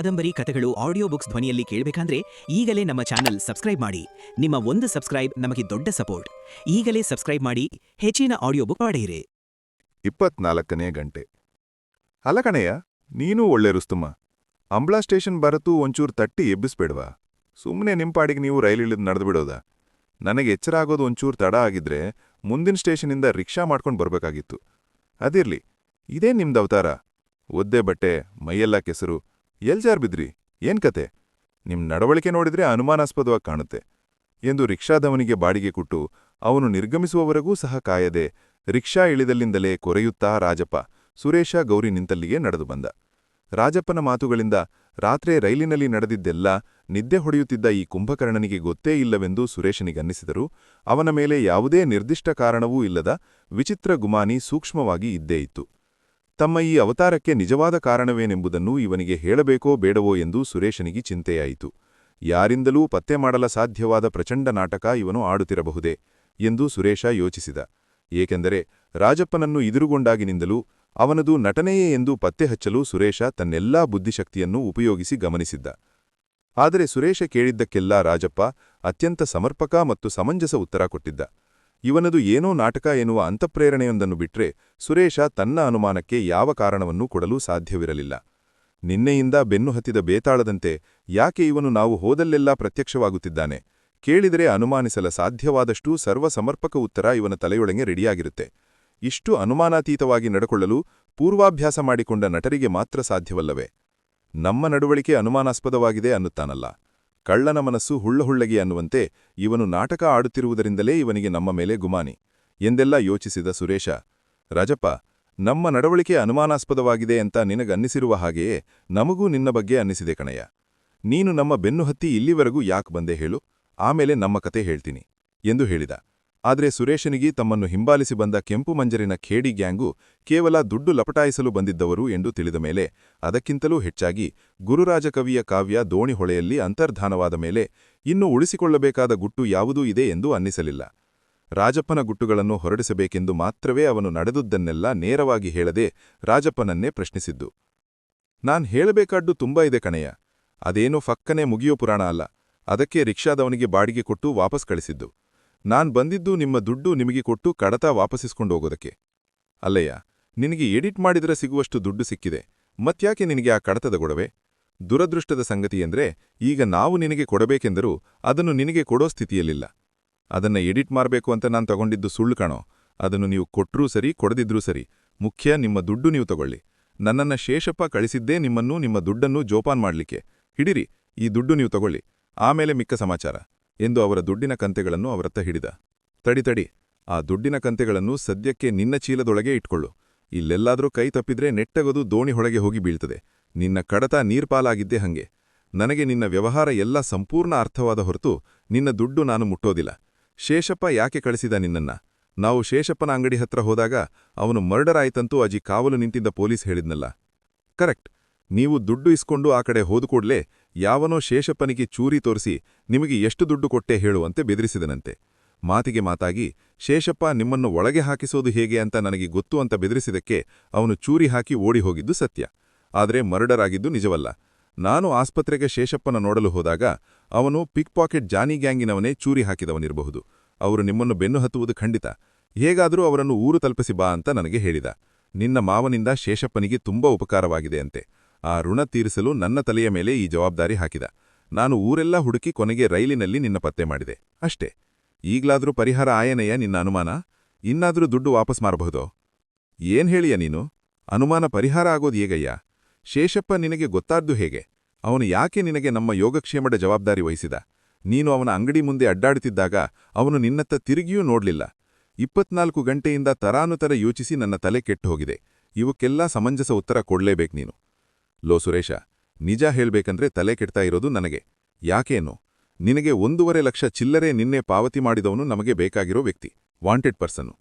ಕಾದಂಬರಿ ಕಥೆಗಳು audio books ಧ್ವನಿಯಲ್ಲಿ ಕೇಳಬೇಕಂದ್ರೆ ಈಗಲೇ ನಮ್ಮ ಚಾನೆಲ್ ಸಬ್ಸ್ಕ್ರೈಬ್ ಮಾಡಿ. ನಿಮ್ಮ ಒಂದು ಸಬ್ಸ್ಕ್ರೈಬ್ ನಮಗೆ ದೊಡ್ಡ ಸಪೋರ್ಟ್ ಈಗಲೇ ಸಬ್ಸ್ಕ್ರೈಬ್ ಮಾಡಿ, ಹೆಚ್ಚಿನ ಆಡಿಯೋ ಬುಕ್ ಪಡೆಯಿರಿ. ಇಪ್ಪತ್ನಾಲ್ಕನೇ ಗಂಟೆ. ಅಲ್ಲ ಕಣಯ್ಯ, ನೀನೂ ಒಳ್ಳೆ ರುಸ್ತುಮ್ಮ ಅಂಬ್ಲಾ ಸ್ಟೇಷನ್ ಬರತೂ ಒಂಚೂರು ತಟ್ಟಿ ಎಬ್ಬಿಸ್ಬೇಡ್ವಾ? ಸುಮ್ಮನೆ ನಿಂಪಾಡಿಗೆ ನೀವು ರೈಲಿಳಿದು ನಡೆದುಬಿಡೋದ ನನಗೆ ಎಚ್ಚರ ಆಗೋದು ಒಂಚೂರು ತಡ ಆಗಿದ್ರೆ ಮುಂದಿನ ಸ್ಟೇಷನಿಂದ ರಿಕ್ಷಾ ಮಾಡ್ಕೊಂಡು ಬರಬೇಕಾಗಿತ್ತು. ಅದಿರ್ಲಿ, ಇದೇ ನಿಮ್ದು ಅವತಾರ. ಒದ್ದೆ ಬಟ್ಟೆ, ಮೈಯೆಲ್ಲ ಕೆಸರು ಎಲ್ಜಾರ್ ಬಿದ್ರಿ? ಏನ್ ಕತೆ? ನಿಮ್ ನಡವಳಿಕೆ ನೋಡಿದ್ರೆ ಅನುಮಾನಾಸ್ಪದವಾಗಿ ಕಾಣುತ್ತೆ. ಎಂದು ರಿಕ್ಷಾದವನಿಗೆ ಬಾಡಿಗೆ ಕೊಟ್ಟು ಅವನು ನಿರ್ಗಮಿಸುವವರೆಗೂ ಸಹ ಕಾಯದೆ ರಿಕ್ಷಾ ಇಳಿದಲ್ಲಿಂದಲೇ ಕೊರೆಯುತ್ತಾ ರಾಜಪ್ಪ, ಸುರೇಶ, ಗೌರಿ ನಿಂತಲ್ಲಿಗೆ ನಡೆದು ಬಂದ. ರಾಜಪ್ಪನ ಮಾತುಗಳಿಂದ ರಾತ್ರೆ ರೈಲಿನಲ್ಲಿ ನಡೆದಿದ್ದೆಲ್ಲ ನಿದ್ದೆ ಹೊಡೆಯುತ್ತಿದ್ದ ಈ ಕುಂಭಕರ್ಣನಿಗೆ ಗೊತ್ತೇ ಇಲ್ಲವೆಂದು ಸುರೇಶನಿಗನ್ನಿಸಿದರೂ ಅವನ ಮೇಲೆ ಯಾವುದೇ ನಿರ್ದಿಷ್ಟ ಕಾರಣವೂ ಇಲ್ಲದ ವಿಚಿತ್ರ ಗುಮಾನಿ ಸೂಕ್ಷ್ಮವಾಗಿ ಇದ್ದೇ ಇತ್ತು. ತಮ್ಮ ಈ ಅವತಾರಕ್ಕೆ ನಿಜವಾದ ಕಾರಣವೇನೆಂಬುದನ್ನು ಇವನಿಗೆ ಹೇಳಬೇಕೋ ಬೇಡವೋ ಎಂದು ಸುರೇಶನಿಗೆ ಚಿಂತೆಯಾಯಿತು. ಯಾರಿಂದಲೂ ಪತ್ತೆ ಮಾಡಲ ಸಾಧ್ಯವಾದ ಪ್ರಚಂಡ ನಾಟಕ ಇವನು ಆಡುತ್ತಿರಬಹುದೇ ಎಂದು ಸುರೇಶ ಯೋಚಿಸಿದ. ಏಕೆಂದರೆ ರಾಜಪ್ಪನನ್ನು ಇದಿರುಗೊಂಡಾಗಿನಿಂದಲೂ ಅವನದು ನಟನೆಯೇ ಎಂದು ಪತ್ತೆ ಹಚ್ಚಲು ಸುರೇಶ ತನ್ನೆಲ್ಲಾ ಬುದ್ಧಿಶಕ್ತಿಯನ್ನು ಉಪಯೋಗಿಸಿ ಗಮನಿಸಿದ್ದ. ಆದರೆ ಸುರೇಶ ಕೇಳಿದ್ದಕ್ಕೆಲ್ಲ ರಾಜಪ್ಪ ಅತ್ಯಂತ ಸಮರ್ಪಕ ಮತ್ತು ಸಮಂಜಸ ಉತ್ತರ ಕೊಟ್ಟಿದ್ದ. ಇವನದು ಏನೋ ನಾಟಕ ಎನ್ನುವ ಅಂತಃಪ್ರೇರಣೆಯೊಂದನ್ನು ಬಿಟ್ರೆ ಸುರೇಶ ತನ್ನ ಅನುಮಾನಕ್ಕೆ ಯಾವ ಕಾರಣವನ್ನೂ ಕೊಡಲು ಸಾಧ್ಯವಿರಲಿಲ್ಲ. ನಿನ್ನೆಯಿಂದ ಬೆನ್ನು ಹತ್ತಿದ ಬೇತಾಳದಂತೆ ಯಾಕೆ ಇವನು ನಾವು ಹೋದಲ್ಲೆಲ್ಲ ಪ್ರತ್ಯಕ್ಷವಾಗುತ್ತಿದ್ದಾನೆ? ಕೇಳಿದರೆ ಅನುಮಾನಿಸಲ ಸಾಧ್ಯವಾದಷ್ಟೂ ಸರ್ವಸಮರ್ಪಕ ಉತ್ತರ ಇವನ ತಲೆಯೊಳಗೆ ರೆಡಿಯಾಗಿರುತ್ತೆ. ಇಷ್ಟು ಅನುಮಾನಾತೀತವಾಗಿ ನಡೆಕೊಳ್ಳಲು ಪೂರ್ವಾಭ್ಯಾಸ ಮಾಡಿಕೊಂಡ ನಟರಿಗೆ ಮಾತ್ರ ಸಾಧ್ಯವಲ್ಲವೇ? ನಮ್ಮ ನಡವಳಿಕೆ ಅನುಮಾನಾಸ್ಪದವಾಗಿದೆ ಅನ್ನುತ್ತಾನಲ್ಲ. ಕಳ್ಳನ ಮನಸ್ಸು ಹುಳ್ಳಹುಳ್ಳಗಿ ಅನ್ನುವಂತೆ ಇವನು ನಾಟಕ ಆಡುತ್ತಿರುವುದರಿಂದಲೇ ಇವನಿಗೆ ನಮ್ಮ ಮೇಲೆ ಗುಮಾನಿ. ಎಂದೆಲ್ಲ ಯೋಚಿಸಿದ ಸುರೇಶ, ರಾಜಪ್ಪ, ನಮ್ಮ ನಡವಳಿಕೆ ಅನುಮಾನಾಸ್ಪದವಾಗಿದೆ ಅಂತ ನಿನಗನ್ನಿಸಿರುವ ಹಾಗೆಯೇ ನಮಗೂ ನಿನ್ನ ಬಗ್ಗೆ ಅನ್ನಿಸಿದೆ ಕಣಯ್ಯ. ನೀನು ನಮ್ಮ ಬೆನ್ನು ಹತ್ತಿ ಇಲ್ಲಿವರೆಗೂ ಯಾಕೆ ಬಂದೆ ಹೇಳು? ಆಮೇಲೆ ನಮ್ಮ ಕತೆ ಹೇಳ್ತೀನಿ, ಎಂದು ಹೇಳಿದ. ಆದರೆ ಸುರೇಶನಿಗೆ ತಮ್ಮನ್ನು ಹಿಂಬಾಲಿಸಿ ಬಂದ ಕೆಂಪು ಮಂಜರಿನ ಖೇಡಿ ಗ್ಯಾಂಗು ಕೇವಲ ದುಡ್ಡು ಲಪಟಾಯಿಸಲು ಬಂದಿದ್ದವರು ಎಂದು ತಿಳಿದ ಮೇಲೆ ಅದಕ್ಕಿಂತಲೂ ಹೆಚ್ಚಾಗಿ ಗುರುರಾಜಕವಿಯ ಕಾವ್ಯ ದೋಣಿಹೊಳೆಯಲ್ಲಿ ಅಂತರ್ಧಾನವಾದ ಮೇಲೆ ಇನ್ನು ಉಳಿಸಿಕೊಳ್ಳಬೇಕಾದ ಗುಟ್ಟು ಯಾವುದೂ ಇದೆ ಎಂದು ಅನ್ನಿಸಲಿಲ್ಲ. ರಾಜಪ್ಪನ ಗುಟ್ಟುಗಳನ್ನು ಹೊರಡಿಸಬೇಕೆಂದು ಮಾತ್ರವೇ ಅವನು ನಡೆದುದನ್ನೆಲ್ಲ ನೇರವಾಗಿ ಹೇಳದೆ ರಾಜಪ್ಪನನ್ನೇ ಪ್ರಶ್ನಿಸಿದ್ದು. ನಾನ್ ಹೇಳಬೇಕಾಡ್ಡು ತುಂಬಾ ಇದೆ ಕಣೆಯ ಅದೇನೋ ಫಕ್ಕನೆ ಮುಗಿಯೋ ಪುರಾಣ ಅಲ್ಲ. ಅದಕ್ಕೆ ರಿಕ್ಷಾದವನಿಗೆ ಬಾಡಿಗೆ ಕೊಟ್ಟು ವಾಪಸ್ ಕಳಿಸಿದ್ದು. ನಾನ್ ಬಂದಿದ್ದು ನಿಮ್ಮ ದುಡ್ಡು ನಿಮಗೆ ಕೊಟ್ಟು ಕಡತ ವಾಪಸ್ಸಿಸ್ಕೊಂಡೋಗೋದಕ್ಕೆ ಅಲ್ಲಯ್ಯ, ನಿನಗೆ ಎಡಿಟ್ ಮಾಡಿದ್ರೆ ಸಿಗುವಷ್ಟು ದುಡ್ಡು ಸಿಕ್ಕಿದೆ ಮತ್ಯಾಕೆ ನಿನಗೆ ಆ ಕಡತದ ಗೊಡವೆ? ದುರದೃಷ್ಟದ ಸಂಗತಿಯೆಂದ್ರೆ ಈಗ ನಾವು ನಿನಗೆ ಕೊಡಬೇಕೆಂದರೂ ಅದನ್ನು ನಿನಗೆ ಕೊಡೋ ಸ್ಥಿತಿಯಲ್ಲಿಲ್ಲ. ಅದನ್ನ ಎಡಿಟ್ ಮಾಡಬೇಕು ಅಂತ ನಾನು ತಗೊಂಡಿದ್ದು ಸುಳ್ಳು ಕಾಣೋ. ಅದನ್ನು ನೀವು ಕೊಟ್ಟರೂ ಸರಿ, ಕೊಡದಿದ್ರೂ ಸರಿ. ಮುಖ್ಯ, ನಿಮ್ಮ ದುಡ್ಡು ನೀವು ತಗೊಳ್ಳಿ. ನನ್ನನ್ನ ಶೇಷಪ್ಪ ಕಳಿಸಿದ್ದೇ ನಿಮ್ಮನ್ನು, ನಿಮ್ಮ ದುಡ್ಡನ್ನು ಜೋಪಾನ್ ಮಾಡಲಿಕ್ಕೆ. ಹಿಡಿರಿ, ಈ ದುಡ್ಡು ನೀವು ತಗೊಳ್ಳಿ. ಆಮೇಲೆ ಮಿಕ್ಕ ಸಮಾಚಾರ. ಎಂದು ಅವರ ದುಡ್ಡಿನ ಕಂತೆಗಳನ್ನು ಅವರತ್ತ ಹಿಡಿದ. ತಡಿತಡಿ ತಡಿ, ಆ ದುಡ್ಡಿನ ಕಂತೆಗಳನ್ನು ಸದ್ಯಕ್ಕೆ ನಿನ್ನ ಚೀಲದೊಳಗೆ ಇಟ್ಕೊಳ್ಳು. ಇಲ್ಲೆಲ್ಲಾದ್ರೂ ಕೈ ತಪ್ಪಿದ್ರೆ ನೆಟ್ಟಗದು ದೋಣಿ ಹೊಳಗೆ ಹೋಗಿ ಬೀಳ್ತದೆ. ನಿನ್ನ ಕಡತ ನೀರ್ಪಾಲಾಗಿದ್ದೆ ಹಂಗೆ. ನನಗೆ ನಿನ್ನ ವ್ಯವಹಾರ ಎಲ್ಲ ಸಂಪೂರ್ಣ ಅರ್ಥವಾದ ಹೊರತು ನಿನ್ನ ದುಡ್ಡು ನಾನು ಮುಟ್ಟೋದಿಲ್ಲ. ಶೇಷಪ್ಪ ಯಾಕೆ ಕಳಿಸಿದ ನಿನ್ನನ್ನ? ನಾವು ಶೇಷಪ್ಪನ ಅಂಗಡಿ ಹತ್ರ ಹೋದಾಗ ಅವನು ಮರ್ಡರ್ ಆಯ್ತಂತೂ ಅಜಿ ಕಾವಲು ನಿಂತಿದ್ದ ಪೊಲೀಸ್ ಹೇಳಿದ್ನಲ್ಲ. ಕರೆಕ್ಟ್. ನೀವು ದುಡ್ಡು ಇಸ್ಕೊಂಡು ಆ ಕಡೆ ಹೋದುಕೂಡ್ಲೆ ಯಾವನೋ ಶೇಷಪ್ಪನಿಗೆ ಚೂರಿ ತೋರಿಸಿ ನಿಮಗೆ ಎಷ್ಟು ದುಡ್ಡು ಕೊಟ್ಟೆ ಹೇಳುವಂತೆ ಬೆದರಿಸಿದನಂತೆ. ಮಾತಿಗೆ ಮಾತಾಗಿ, ಶೇಷಪ್ಪ, ನಿಮ್ಮನ್ನು ಒಳಗೆ ಹಾಕಿಸೋದು ಹೇಗೆ ಅಂತ ನನಗೆ ಗೊತ್ತು ಅಂತ ಬೆದರಿಸಿದಕ್ಕೆ ಅವನು ಚೂರಿ ಹಾಕಿ ಓಡಿ ಹೋಗಿದ್ದು ಸತ್ಯ. ಆದರೆ ಮರ್ಡರ್ ಆಗಿದ್ದು ನಿಜವಲ್ಲ. ನಾನು ಆಸ್ಪತ್ರೆಗೆ ಶೇಷಪ್ಪನ ನೋಡಲು ಹೋದಾಗ ಅವನು ಪಿಕ್ ಪಾಕೆಟ್ ಜಾನಿ ಗ್ಯಾಂಗಿನವನೇ ಚೂರಿ ಹಾಕಿದವನಿರಬಹುದು. ಅವರು ನಿಮ್ಮನ್ನು ಬೆನ್ನು ಹತ್ತುವುದು ಖಂಡಿತ. ಹೇಗಾದರೂ ಅವರನ್ನು ಊರು ತಲುಪಿಸಿ ಬಾ ಅಂತ ನನಗೆ ಹೇಳಿದ. ನಿನ್ನ ಮಾವನಿಂದ ಶೇಷಪ್ಪನಿಗೆ ತುಂಬಾ ಉಪಕಾರವಾಗಿದೆ ಅಂತೆ. ಆ ಋಣ ತೀರಿಸಲು ನನ್ನ ತಲೆಯ ಮೇಲೆ ಈ ಜವಾಬ್ದಾರಿ ಹಾಕಿದ. ನಾನು ಊರೆಲ್ಲ ಹುಡುಕಿ ಕೊನೆಗೆ ರೈಲಿನಲ್ಲಿ ನಿನ್ನ ಪತ್ತೆ ಮಾಡಿದೆ. ಅಷ್ಟೇ. ಈಗ್ಲಾದ್ರೂ ಪರಿಹಾರ ಆಯನೆಯ ನಿನ್ನ ಅನುಮಾನ? ಇನ್ನಾದ್ರೂ ದುಡ್ಡು ವಾಪಸ್ ಮಾಡಬಹುದೋ ಏನ್ ಹೇಳಿಯ ನೀನು? ಅನುಮಾನ ಪರಿಹಾರ ಆಗೋದು ಹೇಗಯ್ಯ? ಶೇಷಪ್ಪ ನಿನಗೆ ಗೊತ್ತಾದ್ದು ಹೇಗೆ? ಅವನು ಯಾಕೆ ನಿನಗೆ ನಮ್ಮ ಯೋಗಕ್ಷೇಮದ ಜವಾಬ್ದಾರಿ ವಹಿಸಿದ? ನೀನು ಅವನ ಅಂಗಡಿ ಮುಂದೆ ಅಡ್ಡಾಡುತ್ತಿದ್ದಾಗ ಅವನು ನಿನ್ನತ್ತ ತಿರುಗಿಯೂ ನೋಡ್ಲಿಲ್ಲ. ಇಪ್ಪತ್ನಾಲ್ಕು ಗಂಟೆಯಿಂದ ತರಾನುತರ ಯೋಚಿಸಿ ನನ್ನ ತಲೆ ಕೆಟ್ಟು ಹೋಗಿದೆ ಇವಕ್ಕೆಲ್ಲ ಸಮಂಜಸ ಉತ್ತರ ಕೊಡ್ಲೇಬೇಕು ನೀನು. ಲೋ ಸುರೇಶ, ನಿಜ ಹೇಳ್ಬೇಕಂದ್ರೆ ತಲೆ ಕೆಡ್ತಾ ಇರೋದು ನನಗೆ. ಯಾಕೇನು ನಿನಗೆ ಒಂದೂವರೆ ಲಕ್ಷ ಚಿಲ್ಲರೆ ನಿನ್ನೆ ಪಾವತಿ ಮಾಡಿದವನು ನಮಗೆ ಬೇಕಾಗಿರೋ ವ್ಯಕ್ತಿ ವಾಂಟೆಡ್ ಪರ್ಸನ್ನು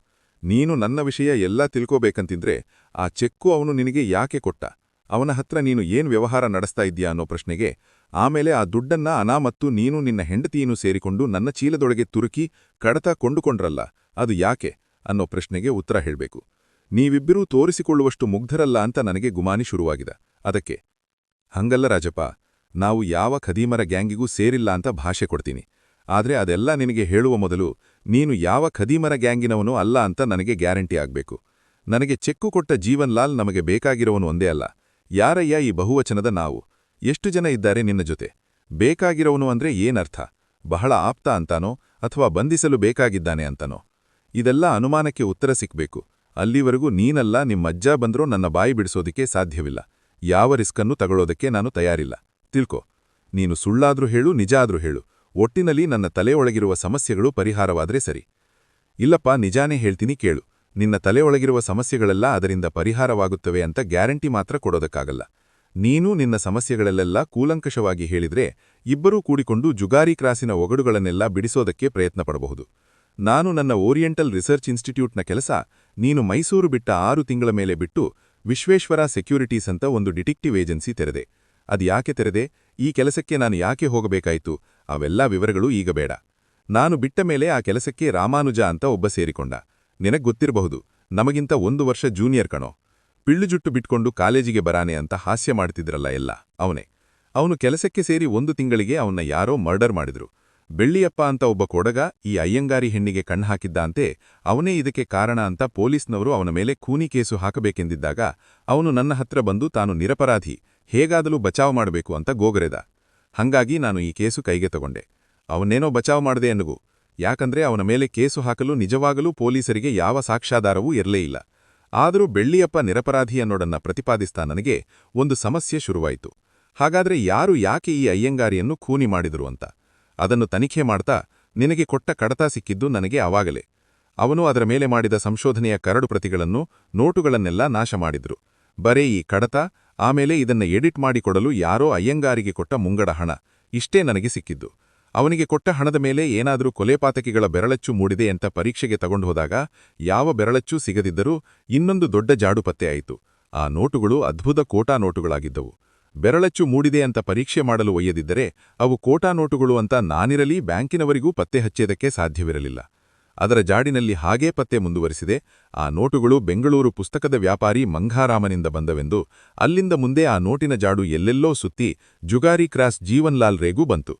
ನೀನು ನನ್ನ ವಿಷಯ ಎಲ್ಲ ತಿಳ್ಕೋಬೇಕಂತಿದ್ರೆ ಆ ಚೆಕ್ಕು ಅವನು ನಿನಗೆ ಯಾಕೆ ಕೊಟ್ಟ? ಅವನ ಹತ್ರ ನೀನು ಏನ್ ವ್ಯವಹಾರ ನಡೆಸ್ತಾ ಇದ್ದೀಯಾ ಅನ್ನೋ ಪ್ರಶ್ನೆಗೆ ಆಮೇಲೆ ಆ ದುಡ್ಡನ್ನ ಅನಾಮತ್ತು ನೀನು ನಿನ್ನ ಹೆಂಡತಿಯನ್ನು ಸೇರಿಕೊಂಡು ನನ್ನ ಚೀಲದೊಳಗೆ ತುರುಕಿ ಕಡತ ಕೊಂಡುಕೊಂಡ್ರಲ್ಲ, ಅದು ಯಾಕೆ? ಅನ್ನೋ ಪ್ರಶ್ನೆಗೆ ಉತ್ತರ ಹೇಳಬೇಕು. ನೀವಿಬ್ಬರೂ ತೋರಿಸಿಕೊಳ್ಳುವಷ್ಟು ಮುಗ್ಧರಲ್ಲ ಅಂತ ನನಗೆ ಗುಮಾನಿ ಶುರುವಾಗಿದೆ. ಅದಕ್ಕೆ, ಹಂಗಲ್ಲ ರಾಜಪ್ಪ, ನಾವು ಯಾವ ಖದೀಮರ ಗ್ಯಾಂಗಿಗೂ ಸೇರಿಲ್ಲ ಅಂತ ಭಾಷೆ ಕೊಡ್ತೀನಿ. ಆದ್ರೆ ಅದೆಲ್ಲ ನಿನಗೆ ಹೇಳುವ ಮೊದಲು ನೀನು ಯಾವ ಖದೀಮರ ಗ್ಯಾಂಗಿನವನು ಅಲ್ಲ ಅಂತ ನನಗೆ ಗ್ಯಾರಂಟಿ ಆಗಬೇಕು. ನನಗೆ ಚೆಕ್ಕು ಕೊಟ್ಟ ಜೀವನ್ ಲಾಲ್ ನಮಗೆ ಬೇಕಾಗಿರೋವನು ಒಂದೇ ಅಲ್ಲ. ಯಾರಯ್ಯ ಈ ಬಹುವಚನದ ನಾವು? ಎಷ್ಟು ಜನ ಇದ್ದಾರೆ ನಿನ್ನ ಜೊತೆ? ಬೇಕಾಗಿರೋವನು ಅಂದ್ರೆ ಏನರ್ಥ? ಬಹಳ ಆಪ್ತ ಅಂತಾನೋ ಅಥವಾ ಬಂಧಿಸಲು ಬೇಕಾಗಿದ್ದಾನೆ ಅಂತಾನೋ? ಇದೆಲ್ಲ ಅನುಮಾನಕ್ಕೆ ಉತ್ತರ ಸಿಕ್ಬೇಕು. ಅಲ್ಲಿವರೆಗೂ ನೀನಲ್ಲ ನಿಮ್ಮಜ್ಜ ಬಂದ್ರೂ ನನ್ನ ಬಾಯಿ ಬಿಡಿಸೋದಿಕ್ಕೆ ಸಾಧ್ಯವಿಲ್ಲ. ಯಾವ ರಿಸ್ಕನ್ನು ತಗೊಳ್ಳೋದಕ್ಕೆ ನಾನು ತಯಾರಿಲ್ಲ. ತಿಳ್ಕೊ. ನೀನು ಸುಳ್ಳಾದ್ರೂ ಹೇಳು ನಿಜ ಆದ್ರೂ ಹೇಳು. ಒಟ್ಟಿನಲ್ಲಿ ನನ್ನ ತಲೆಯೊಳಗಿರುವ ಸಮಸ್ಯೆಗಳು ಪರಿಹಾರವಾದ್ರೆ ಸರಿ. ಇಲ್ಲಪ್ಪ, ನಿಜಾನೇ ಹೇಳ್ತೀನಿ ಕೇಳು. ನಿನ್ನ ತಲೆಯೊಳಗಿರುವ ಸಮಸ್ಯೆಗಳೆಲ್ಲ ಅದರಿಂದ ಪರಿಹಾರವಾಗುತ್ತವೆ ಅಂತ ಗ್ಯಾರಂಟಿ ಮಾತ್ರ ಕೊಡೋದಕ್ಕಾಗಲ್ಲ. ನೀನು ನಿನ್ನ ಸಮಸ್ಯೆಗಳಲ್ಲೆಲ್ಲ ಕೂಲಂಕಷವಾಗಿ ಹೇಳಿದ್ರೆ ಇಬ್ಬರೂ ಕೂಡಿಕೊಂಡು ಜುಗಾರಿ ಕ್ರಾಸಿನ ಒಗಡುಗಳನ್ನೆಲ್ಲ ಬಿಡಿಸೋದಕ್ಕೆ ಪ್ರಯತ್ನ ಪಡಬಹುದು ನಾನು ನನ್ನ ಓರಿಯೆಂಟಲ್ ರಿಸರ್ಚ್ ಇನ್ಸ್ಟಿಟ್ಯೂಟ್ನ ಕೆಲಸ ನೀನು ಮೈಸೂರು ಬಿಟ್ಟ ಆರು ತಿಂಗಳ ಮೇಲೆ ಬಿಟ್ಟು ವಿಶ್ವೇಶ್ವರ ಸೆಕ್ಯೂರಿಟೀಸ್ ಅಂತ ಒಂದು ಡಿಟೆಕ್ಟಿವ್ ಏಜೆನ್ಸಿ ತೆರೆದೆ. ಅದು ಯಾಕೆ ತೆರೆದೆ? ಈ ಕೆಲಸಕ್ಕೆ ನಾನು ಯಾಕೆ ಹೋಗಬೇಕಾಯಿತು? ಅವೆಲ್ಲ ವಿವರಗಳು ಈಗ ಬೇಡ. ನಾನು ಬಿಟ್ಟ ಮೇಲೆ ಆ ಕೆಲಸಕ್ಕೆ ರಾಮಾನುಜ ಅಂತ ಒಬ್ಬ ಸೇರಿಕೊಂಡ. ನಿನಗ್ ಗೊತ್ತಿರಬಹುದು, ನಮಗಿಂತ ಒಂದು ವರ್ಷ ಜೂನಿಯರ್ ಕಣೋ. ಪಿಳ್ಳು ಜುಟ್ಟು ಬಿಟ್ಕೊಂಡು ಕಾಲೇಜಿಗೆ ಬರಾನೆ ಅಂತ ಹಾಸ್ಯ ಮಾಡ್ತಿದ್ರಲ್ಲ ಎಲ್ಲ, ಅವನೇ. ಅವನು ಕೆಲಸಕ್ಕೆ ಸೇರಿ ಒಂದು ತಿಂಗಳಿಗೆ ಅವನ್ನ ಯಾರೋ ಮರ್ಡರ್ ಮಾಡಿದ್ರು. ಬೆಳ್ಳಿಯಪ್ಪ ಅಂತ ಒಬ್ಬ ಕೊಡಗ ಈ ಅಯ್ಯಂಗಾರಿ ಹೆಣ್ಣಿಗೆ ಕಣ್ಹಾಕಿದ್ದಂತೆ ಅವನೇ ಇದಕ್ಕೆ ಕಾರಣ ಅಂತ ಪೊಲೀಸ್ನವರು ಅವನ ಮೇಲೆ ಖೂನಿ ಕೇಸು ಹಾಕಬೇಕೆಂದಿದ್ದಾಗ, ಅವನು ನನ್ನ ಹತ್ರ ಬಂದು ತಾನು ನಿರಪರಾಧಿ, ಹೇಗಾದಲೂ ಬಚಾವ್ ಮಾಡಬೇಕು ಅಂತ ಗೋಗರೆದ. ಹಂಗಾಗಿ ನಾನು ಈ ಕೇಸು ಕೈಗೆ ತಗೊಂಡೆ. ಅವನೇನೋ ಬಚಾವ್ ಮಾಡದೆ ಎನ್ನುಗು ಯಾಕಂದ್ರೆ ಅವನ ಮೇಲೆ ಕೇಸು ಹಾಕಲು ನಿಜವಾಗಲೂ ಪೊಲೀಸರಿಗೆ ಯಾವ ಸಾಕ್ಷ್ಯಾಧಾರವೂ ಇರಲೇ ಇಲ್ಲ. ಆದರೂ ಬೆಳ್ಳಿಯಪ್ಪ ನಿರಪರಾಧಿ ಅನ್ನೋಡನ್ನ ಪ್ರತಿಪಾದಿಸ್ತಾ ನನಗೆ ಒಂದು ಸಮಸ್ಯೆ ಶುರುವಾಯಿತು. ಹಾಗಾದ್ರೆ ಯಾರು ಯಾಕೆ ಈ ಅಯ್ಯಂಗಾರಿಯನ್ನು ಖೂನಿ ಮಾಡಿದರು ಅಂತ? ಅದನ್ನು ತನಿಖೆ ಮಾಡ್ತಾ ನಿನಗೆ ಕೊಟ್ಟ ಕಡತ ಸಿಕ್ಕಿದ್ದು ನನಗೆ ಅವಾಗಲೇ. ಅವನು ಅದರ ಮೇಲೆ ಮಾಡಿದ ಸಂಶೋಧನೆಯ ಕರಡು ಪ್ರತಿಗಳನ್ನು, ನೋಟುಗಳನ್ನೆಲ್ಲ ನಾಶ ಮಾಡಿದ್ರು. ಬರೇ ಈ ಕಡತ, ಆಮೇಲೆ ಇದನ್ನ ಎಡಿಟ್ ಮಾಡಿಕೊಡಲು ಯಾರೋ ಅಯ್ಯಂಗಾರಿಗೆ ಕೊಟ್ಟ ಮುಂಗಡ ಹಣ, ಇಷ್ಟೇ ನನಗೆ ಸಿಕ್ಕಿದ್ದು. ಅವನಿಗೆ ಕೊಟ್ಟ ಹಣದ ಮೇಲೆ ಏನಾದರೂ ಕೊಲೆಪಾತಕಿಗಳ ಬೆರಳಚ್ಚು ಮೂಡಿದೆ ಅಂತ ಪರೀಕ್ಷೆಗೆ ತಗೊಂಡು ಹೋದಾಗ ಯಾವ ಬೆರಳಚ್ಚೂ ಸಿಗದಿದ್ದರೂ ಇನ್ನೊಂದು ದೊಡ್ಡ ಜಾಡು ಪತ್ತೆಯಾಯಿತು ಆ ನೋಟುಗಳು ಅದ್ಭುತ ಕೋಟಾ ನೋಟುಗಳಾಗಿದ್ದವು. ಬೆರಳಚ್ಚು ಮೂಡಿದೆ ಅಂತ ಪರೀಕ್ಷೆ ಮಾಡಲು ಒಯ್ಯದಿದ್ದರೆ ಅವು ಕೋಟಾ ನೋಟುಗಳು ಅಂತ ನಾನಿರಲಿ ಬ್ಯಾಂಕಿನವರಿಗೂ ಪತ್ತೆ ಹಚ್ಚೇದಕ್ಕೆ ಸಾಧ್ಯವಿರಲಿಲ್ಲ. ಅದರ ಜಾಡಿನಲ್ಲಿ ಹಾಗೇ ಪತ್ತೆ ಮುಂದುವರಿಸಿದೆ. ಆ ನೋಟುಗಳು ಬೆಂಗಳೂರು ಪುಸ್ತಕದ ವ್ಯಾಪಾರಿ ಮಂಘಾರಾಮನಿಂದ ಬಂದವೆಂದು ಅಲ್ಲಿಂದ ಮುಂದೆ ಆ ನೋಟಿನ ಜಾಡು ಎಲ್ಲೆಲ್ಲೋ ಸುತ್ತಿ ಜುಗಾರಿ ಕ್ರಾಸ್ ಜೀವನ್ಲಾಲ್ ರೇಗೂ ಬಂತು.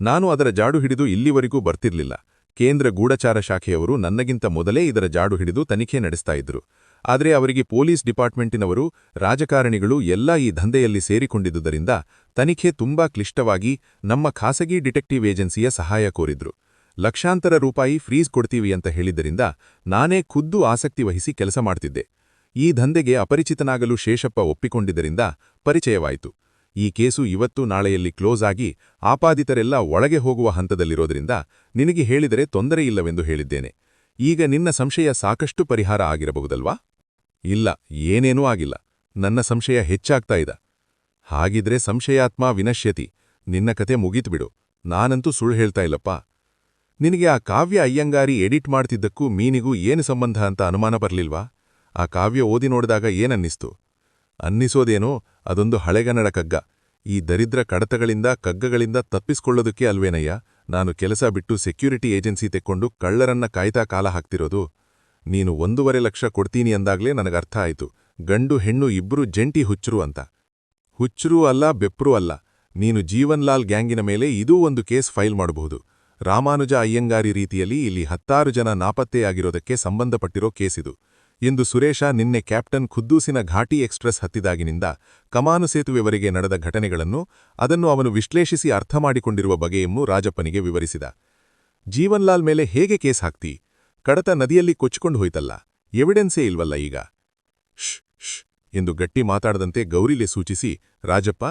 ನಾನು ಅದರ ಜಾಡು ಹಿಡಿದು ಇಲ್ಲಿವರೆಗೂ ಬರ್ತಿರ್ಲಿಲ್ಲ. ಕೇಂದ್ರ ಗೂಢಚಾರ ಶಾಖೆಯವರು ನನ್ನಗಿಂತ ಮೊದಲೇ ಇದರ ಜಾಡು ಹಿಡಿದು ತನಿಖೆ ನಡೆಸ್ತಾ ಇದ್ರು. ಆದರೆ ಅವರಿಗೆ ಪೊಲೀಸ್ ಡಿಪಾರ್ಟ್ಮೆಂಟಿನವರು, ರಾಜಕಾರಣಿಗಳು ಎಲ್ಲ ಈ ದಂಧೆಯಲ್ಲಿ ಸೇರಿಕೊಂಡಿದ್ದುದರಿಂದ ತನಿಖೆ ತುಂಬಾ ಕ್ಲಿಷ್ಟವಾಗಿ ನಮ್ಮ ಖಾಸಗಿ ಡಿಟೆಕ್ಟಿವ್ ಏಜೆನ್ಸಿಯ ಸಹಾಯ ಕೋರಿದ್ರು. ಲಕ್ಷಾಂತರ ರೂಪಾಯಿ ಫ್ರೀಸ್ ಕೊಡ್ತೀವಿ ಅಂತ ಹೇಳಿದ್ದರಿಂದ ನಾನೇ ಖುದ್ದು ಆಸಕ್ತಿ ವಹಿಸಿ ಕೆಲಸ ಮಾಡ್ತಿದ್ದೆ. ಈ ದಂಧೆಗೆ ಅಪರಿಚಿತನಾಗಲು ಶೇಷಪ್ಪ ಒಪ್ಪಿಕೊಂಡಿದ್ದರಿಂದ ಪರಿಚಯವಾಯಿತು. ಈ ಕೇಸು ಇವತ್ತು ನಾಳೆಯಲ್ಲಿ ಕ್ಲೋಸ್ ಆಗಿ ಆಪಾದಿತರೆಲ್ಲ ಒಳಗೆ ಹೋಗುವ ಹಂತದಲ್ಲಿರೋದ್ರಿಂದ ನಿನಗೆ ಹೇಳಿದರೆ ತೊಂದರೆಯಿಲ್ಲವೆಂದು ಹೇಳಿದ್ದೇನೆ. ಈಗ ನಿನ್ನ ಸಂಶಯ ಸಾಕಷ್ಟು ಪರಿಹಾರ ಆಗಿರಬಹುದಲ್ವಾ? ಇಲ್ಲ, ಏನೇನೂ ಆಗಿಲ್ಲ. ನನ್ನ ಸಂಶಯ ಹೆಚ್ಚಾಗ್ತಾ ಇದ. ಹಾಗಿದ್ರೆ ಸಂಶಯಾತ್ಮ ವಿನಶ್ಯತಿ, ನಿನ್ನ ಕತೆ ಮುಗೀತ್ಬಿಡು. ನಾನಂತೂ ಸುಳ್ಳು ಹೇಳ್ತಾ ಇಲ್ಲಪ್ಪ. ನಿನಗೆ ಆ ಕಾವ್ಯ ಅಯ್ಯಂಗಾರಿ ಎಡಿಟ್ ಮಾಡ್ತಿದ್ದಕ್ಕೂ ಮೀನಿಗೂ ಏನು ಸಂಬಂಧ ಅಂತ ಅನುಮಾನ ಬರಲಿಲ್ವಾ? ಆ ಕಾವ್ಯ ಓದಿ ನೋಡಿದಾಗ ಏನನ್ನಿಸ್ತು? ಅನ್ನಿಸೋದೇನೋ, ಅದೊಂದು ಹಳೆಗನ್ನಡ ಕಗ್ಗ. ಈ ದರಿದ್ರ ಕಡತಗಳಿಂದ ಕಗ್ಗಗಳಿಂದ ತಪ್ಪಿಸ್ಕೊಳ್ಳೋದಕ್ಕೆ ಅಲ್ವೇನಯ್ಯ? ನಾನು ಕೆಲಸ ಬಿಟ್ಟು ಸೆಕ್ಯೂರಿಟಿ ಏಜೆನ್ಸಿ ತೆಕ್ಕೊಂಡು ಕಳ್ಳರನ್ನ ಕಾಯ್ತಾ ಕಾಲ ಹಾಕ್ತಿರೋದು. ನೀನು ಒಂದೂವರೆ ಲಕ್ಷ ಕೊಡ್ತೀನಿ ಅಂದಾಗ್ಲೇ ನನಗರ್ಥ ಆಯ್ತು ಗಂಡು ಹೆಣ್ಣು ಇಬ್ಬರೂ ಜಂಟಿ ಹುಚ್ಚರು ಅಂತ. ಹುಚ್ಚರೂ ಅಲ್ಲ, ಬೆಪ್ರೂ ಅಲ್ಲ. ನೀನು ಜೀವನ್ಲಾಲ್ ಗ್ಯಾಂಗಿನ ಮೇಲೆ ಇದೂ ಒಂದು ಕೇಸ್ ಫೈಲ್ ಮಾಡಬಹುದು. ರಾಮಾನುಜ ಅಯ್ಯಂಗಾರಿ ರೀತಿಯಲ್ಲಿ ಇಲ್ಲಿ ಹತ್ತಾರು ಜನ ನಾಪತ್ತೆಯಾಗಿರೋದಕ್ಕೆ ಸಂಬಂಧಪಟ್ಟಿರೋ ಕೇಸಿದು. ಎಂದು ಸುರೇಶ ನಿನ್ನೆ ಕ್ಯಾಪ್ಟನ್ ಖುದ್ದೂಸಿನ ಘಾಟಿ ಎಕ್ಸ್ಪ್ರೆಸ್ ಹತ್ತಿದಾಗಿನಿಂದ ಕಮಾನು ಸೇತುವೆವರೆಗೆ ನಡೆದ ಘಟನೆಗಳನ್ನು ಅದನ್ನು ಅವನು ವಿಶ್ಲೇಷಿಸಿ ಅರ್ಥ ಮಾಡಿಕೊಂಡಿರುವ ಬಗೆಯನ್ನು ರಾಜಪ್ಪನಿಗೆ ವಿವರಿಸಿದ. ಜೀವನ್ಲಾಲ್ ಮೇಲೆ ಹೇಗೆ ಕೇಸ್ ಹಾಕ್ತಿ? ಕಡತ ನದಿಯಲ್ಲಿ ಕೊಚ್ಚಿಕೊಂಡು ಹೋಯ್ತಲ್ಲ. ಎವಿಡೆನ್ಸೇ ಇಲ್ವಲ್ಲ ಈಗ. ಶ್ ಶ್ ಎಂದು ಗಟ್ಟಿ ಮಾತಾಡದಂತೆ ಗೌರಿಲೆ ಸೂಚಿಸಿ, ರಾಜಪ್ಪ,